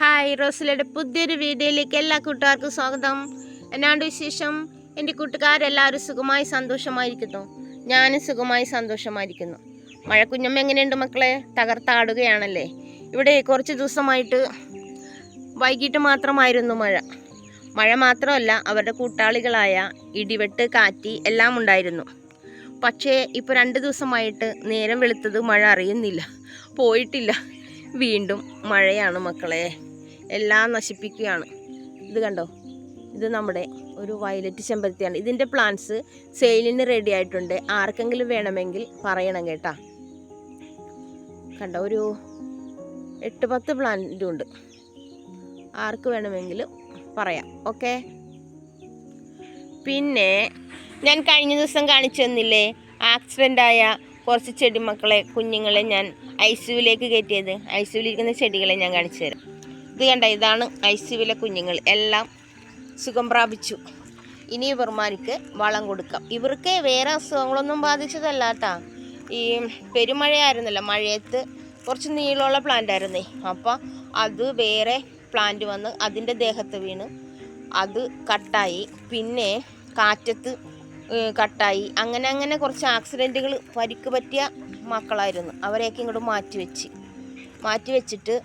Hi റോസിലയുടെ പുതിയൊരു വീഡിയോയിലേക്ക് എല്ലാ കൂട്ടുകാർക്കും സ്വാഗതം. എന്നാണ്ട് വിശേഷം? എന്റെ കൂട്ടുകാരെല്ലാവരും സുഖമായി സന്തോഷമായിരിക്കുന്നു. ഞാനും സുഖമായി സന്തോഷമായിരിക്കുന്നു. മഴ കുഞ്ഞമ്മ എങ്ങനെയുണ്ട് മക്കളെ? തകർത്താടുകയാണല്ലേ? ഇവിടെ കുറച്ച് ദിവസമായിട്ട് വൈകിട്ട് മാത്രമായിരുന്നു മഴ. മഴ മാത്രമല്ല അവരുടെ കൂട്ടാളികളായ ഇടിവെട്ട് കാറ്റി എല്ലാം ഉണ്ടായിരുന്നു. പക്ഷേ ഇപ്പോൾ രണ്ട് ദിവസമായിട്ട് നേരം വെളുത്തത് മഴ അറിയുന്നില്ല. പോയിട്ടില്ല. വീണ്ടും മഴയാണ് മക്കളെ. എല്ലാം നശിപ്പിക്കുകയാണ്. ഇത് കണ്ടോ? ഇത് നമ്മുടെ ഒരു വയലറ്റ് ചെമ്പരത്തിയാണ്. ഇതിന്റെ പ്ലാന്റ്സ് സെയിലിന് റെഡി ആയിട്ടുണ്ട്. ആർക്കെങ്കിലും വേണമെങ്കിൽ പറയണം കേട്ടാ. കണ്ടോ? ഒരു എട്ട് പത്ത് പ്ലാന്റും ഉണ്ട്. ആർക്ക് വേണമെങ്കിലും പറയാം. ഓക്കെ? പിന്നെ ഞാൻ കഴിഞ്ഞ ദിവസം കാണിച്ചു തന്നില്ലേ? ആക്സിഡന്റ് ആയ കുറച്ച് ചെടിമക്കളെ കുഞ്ഞുങ്ങളെ ഞാൻ ഐസിയുവിലേക്ക് കയറ്റിയത്. ഐസിയുവിലിരിക്കുന്ന ചെടികളെ ഞാൻ കാണിച്ചു തരാം. ഇത് കണ്ട ഇതാണ് ഐസിയുവിലെ കുഞ്ഞുങ്ങൾ. എല്ലാം സുഖം പ്രാപിച്ചു. ഇനി ഇവർമാർക്ക് വളം കൊടുക്കാം. ഇവർക്ക് വേറെ അസുഖങ്ങളൊന്നും ബാധിച്ചതല്ല കേട്ടാ ഈ പെരുമഴയായിരുന്നല്ലോ മഴയത്ത് കുറച്ച് നീളമുള്ള പ്ലാന്റ് ആയിരുന്നേ. അപ്പോൾ അത് വേറെ പ്ലാന്റ് വന്ന് അതിന്റെ ദേഹത്ത് വീണ് അത് കട്ടായി. പിന്നെ കാറ്റത്ത് കട്ടായി. അങ്ങനെ അങ്ങനെ കുറച്ച് ആക്സിഡന്റുകൾ പരിക്ക് പറ്റിയ മക്കളായിരുന്നു. അവരെയൊക്കെ ഇങ്ങോട്ട് മാറ്റി വെച്ച് മാറ്റി വെച്ചിട്ട്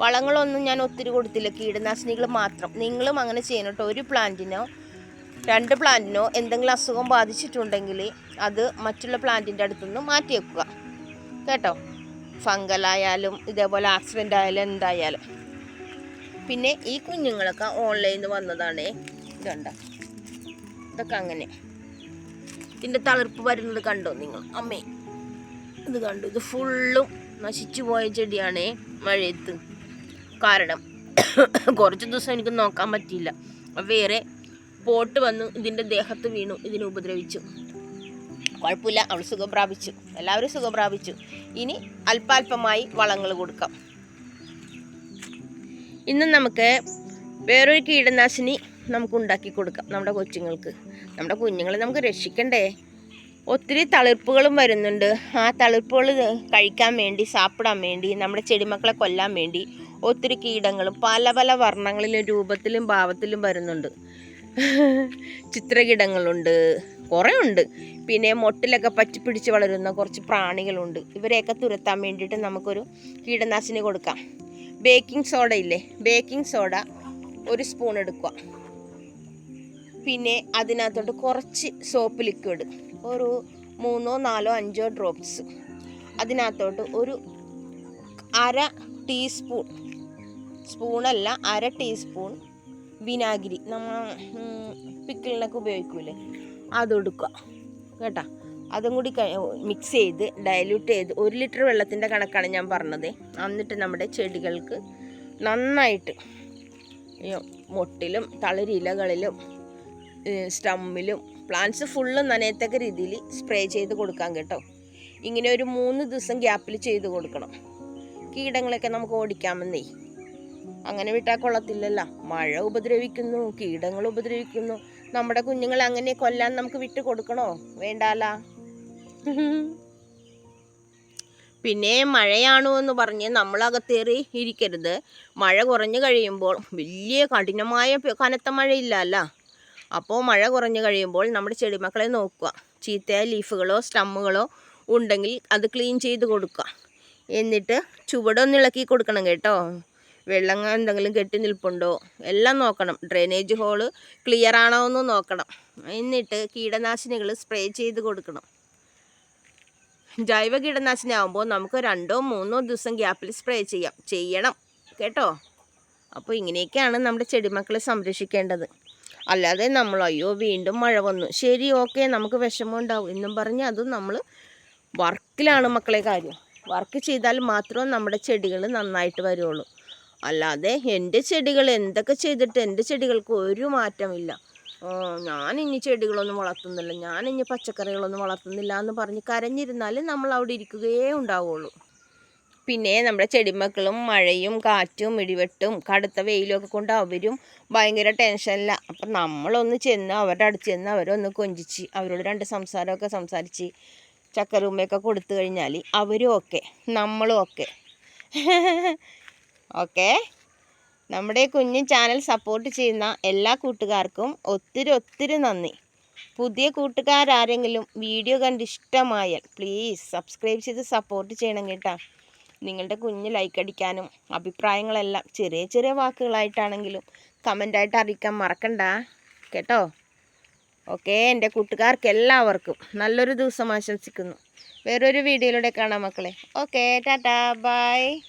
വളങ്ങളൊന്നും ഞാൻ ഒത്തിരി കൊടുത്തില്ല. കീടനാശിനികൾ മാത്രം. നിങ്ങളും അങ്ങനെ ചെയ്യണം കേട്ടോ ഒരു പ്ലാന്റിനോ രണ്ട് പ്ലാന്റിനോ എന്തെങ്കിലും അസുഖം ബാധിച്ചിട്ടുണ്ടെങ്കിൽ അത് മറ്റുള്ള പ്ലാന്റിന്റെ അടുത്തുനിന്ന് മാറ്റി വെക്കുക. കേട്ടോ? ഫംഗലായാലും ഇതേപോലെ ആക്സിഡന്റ് ആയാലും എന്തായാലും. പിന്നെ ഈ കുഞ്ഞുങ്ങളൊക്കെ ഓൺലൈനിൽ വന്നതാണ്. ഇതുണ്ട? ഇതൊക്കെ അങ്ങനെ. ഇതിന്റെ തളിർപ്പ് വരുന്നത് കണ്ടോ നിങ്ങൾ? അമ്മേ. ഇത് കണ്ടു? ഇത് ഫുള്ളും നശിച്ചു പോയ ചെടിയാണേ മഴയത്ത്. കാരണം കുറച്ച് ദിവസം എനിക്ക് നോക്കാൻ പറ്റിയില്ല. വേറെ പോട്ട് വന്നു ഇതിന്റെ ദേഹത്ത് വീണു ഇതിനെ ഉപദ്രവിച്ചു. കുഴപ്പമില്ല അവൾ സുഖം പ്രാപിച്ചു. എല്ലാവരും സുഖം പ്രാപിച്ചു. ഇനി അല്പാൽപമായി വളങ്ങൾ കൊടുക്കാം. ഇന്ന് നമുക്ക് വേറൊരു കീടനാശിനി നമുക്ക് ഉണ്ടാക്കി കൊടുക്കാം നമ്മുടെ കൊച്ചുങ്ങൾക്ക്. നമ്മുടെ കുഞ്ഞുങ്ങളെ നമുക്ക് രക്ഷിക്കണ്ടേ? ഒത്തിരി തളിർപ്പുകളും വരുന്നുണ്ട്. ആ തളിർപ്പുകൾ കഴിക്കാൻ വേണ്ടി സാപ്പിടാൻ വേണ്ടി നമ്മുടെ ചെടിമക്കളെ കൊല്ലാൻ വേണ്ടി ഒത്തിരി കീടങ്ങളും പല പല വർണങ്ങളിലും രൂപത്തിലും ഭാവത്തിലും വരുന്നുണ്ട്. ചിത്രകീടങ്ങളുണ്ട് കുറേ ഉണ്ട് പിന്നെ മൊട്ടിലൊക്കെ പറ്റി പിടിച്ച് വളരുന്ന കുറച്ച് പ്രാണികളുണ്ട്. ഇവരെയൊക്കെ തുരത്താൻ വേണ്ടിയിട്ട് നമുക്കൊരു കീടനാശിനി കൊടുക്കാം. ബേക്കിംഗ് സോഡ ഇല്ലേ? ബേക്കിംഗ് സോഡ ഒരു സ്പൂൺ എടുക്കുക. പിന്നെ അതിനകത്തോട്ട് കുറച്ച് സോപ്പ് ലിക്വിഡ് ഒരു മൂന്നോ നാലോ അഞ്ചോ ഡ്രോപ്സ്. അതിനകത്തോട്ട് ഒരു അര ടീസ്പൂൺ സ്പൂണല്ല അര ടീസ്പൂൺ വിനാഗിരി. നമ്മൾ പിക്കിളിനൊക്കെ ഉപയോഗിക്കൂലേ? അതെടുക്കുക കേട്ടോ? അതും കൂടി മിക്സ് ചെയ്ത് ഡയല്യൂട്ട് ചെയ്ത് ഒരു ലിറ്റർ വെള്ളത്തിന്റെ കണക്കാണ് ഞാൻ പറഞ്ഞത്. എന്നിട്ട് നമ്മുടെ ചെടികൾക്ക് നന്നായിട്ട് മൊട്ടിലും തളിരിലകളിലും സ്റ്റമ്മിലും പ്ലാന്റ്സ് ഫുള്ള് നനയത്തക്ക രീതിയിൽ സ്പ്രേ ചെയ്ത് കൊടുക്കാൻ കേട്ടോ. ഇങ്ങനെ ഒരു മൂന്ന് ദിവസം ഗ്യാപ്പിൽ ചെയ്ത് കൊടുക്കണം. കീടങ്ങളൊക്കെ നമുക്ക് ഓടിക്കാമെന്നേ. അങ്ങനെ വിട്ടാൽ കൊള്ളത്തില്ലല്ലോ. മഴ ഉപദ്രവിക്കുന്നു കീടങ്ങൾ ഉപദ്രവിക്കുന്നു. നമ്മുടെ കുഞ്ഞുങ്ങളെ അങ്ങനെ കൊല്ലാൻ നമുക്ക് വിട്ടു കൊടുക്കണോ? വേണ്ടാല. പിന്നെ മഴയാണോ എന്ന് പറഞ്ഞ് നമ്മൾ അകത്തേറി ഇരിക്കരുത്. മഴ കുറഞ്ഞു കഴിയുമ്പോൾ വലിയ കഠിനമായ കനത്ത മഴയില്ലല്ല. അപ്പോൾ മഴ കുറഞ്ഞു കഴിയുമ്പോൾ നമ്മുടെ ചെടിമക്കളെ നോക്കുക. ചീത്തയായ ലീഫുകളോ സ്റ്റമ്മുകളോ ഉണ്ടെങ്കിൽ അത് ക്ലീൻ ചെയ്ത് കൊടുക്കുക. എന്നിട്ട് ചുവടൊന്നിളക്കി കൊടുക്കണം കേട്ടോ. വെള്ളം എന്തെങ്കിലും കെട്ടി നിൽപ്പുണ്ടോ? എല്ലാം നോക്കണം. ഡ്രെയിനേജ് ഹോൾ ക്ലിയർ ആണോ എന്ന് നോക്കണം. എന്നിട്ട് കീടനാശിനികൾ സ്പ്രേ ചെയ്ത് കൊടുക്കണം. ജൈവ കീടനാശിനി ആകുമ്പോൾ നമുക്ക് രണ്ടോ മൂന്നോ ദിവസം ഗ്യാപ്പിൽ സ്പ്രേ ചെയ്യാം. ചെയ്യണം. കേട്ടോ? അപ്പോൾ ഇങ്ങനെയൊക്കെയാണ് നമ്മുടെ ചെടിമക്കളെ സംരക്ഷിക്കേണ്ടത്. അല്ലാതെ നമ്മൾ അയ്യോ വീണ്ടും മഴ വന്നു. ശരി ഓക്കെ നമുക്ക് വിഷമം ഉണ്ടാവും. എന്നും പറഞ്ഞ് അത് നമ്മൾ വർക്കിലാണ് മക്കളെ കാര്യം. വർക്ക് ചെയ്താൽ മാത്രമേ നമ്മുടെ ചെടികൾ നന്നായിട്ട് വരുള്ളൂ. അല്ലാതെ എന്റെ ചെടികൾ എന്തൊക്കെ ചെയ്തിട്ട് എന്റെ ചെടികൾക്ക് ഒരു മാറ്റമില്ല. ഞാൻ ഇനി ചെടികളൊന്നും വളർത്തുന്നില്ല. ഞാൻ ഇനി പച്ചക്കറികളൊന്നും വളർത്തുന്നില്ല എന്ന് പറഞ്ഞ് കരഞ്ഞിരുന്നാൽ നമ്മൾ അവിടെ ഇരിക്കുകയേ ഉണ്ടാവുള്ളൂ. പിന്നെ നമ്മുടെ ചെടിമക്കളും മഴയും കാറ്റും ഇടിവെട്ടും കടുത്ത വെയിലും ഒക്കെ കൊണ്ട് അവരും ഭയങ്കര ടെൻഷനില്ല അപ്പം നമ്മളൊന്ന് ചെന്ന് അവരുടെ അടുത്ത് ചെന്ന് അവരൊന്ന് കൊഞ്ചിച്ച് അവരോട് രണ്ട് സംസാരമൊക്കെ സംസാരിച്ച് ചക്കരുമ്മയൊക്കെ കൊടുത്തു കഴിഞ്ഞാൽ അവരും ഒക്കെ നമ്മളും ഓക്കെ ഓക്കെ. നമ്മുടെ കുഞ്ഞു ചാനൽ സപ്പോർട്ട് ചെയ്യുന്ന എല്ലാ കൂട്ടുകാർക്കും ഒത്തിരി ഒത്തിരി നന്ദി. പുതിയ കൂട്ടുകാരാരെങ്കിലും വീഡിയോ കണ്ട് ഇഷ്ടമായാൽ പ്ലീസ് സബ്സ്ക്രൈബ് ചെയ്ത് സപ്പോർട്ട് ചെയ്യണം കേട്ടോ. നിങ്ങളുടെ കുഞ്ഞ് ലൈക്ക് അടിക്കാനും അഭിപ്രായങ്ങളെല്ലാം ചെറിയ ചെറിയ വാക്കുകളായിട്ടാണെങ്കിലും കമന്റായിട്ട് അറിയിക്കാൻ മറക്കണ്ട. കേട്ടോ? ഓക്കെ എന്റെ കൂട്ടുകാർക്ക് എല്ലാവർക്കും നല്ലൊരു ദിവസം ആശംസിക്കുന്നു. വേറൊരു വീഡിയോയിലൂടെ കാണാം മക്കളെ. Okay tata bye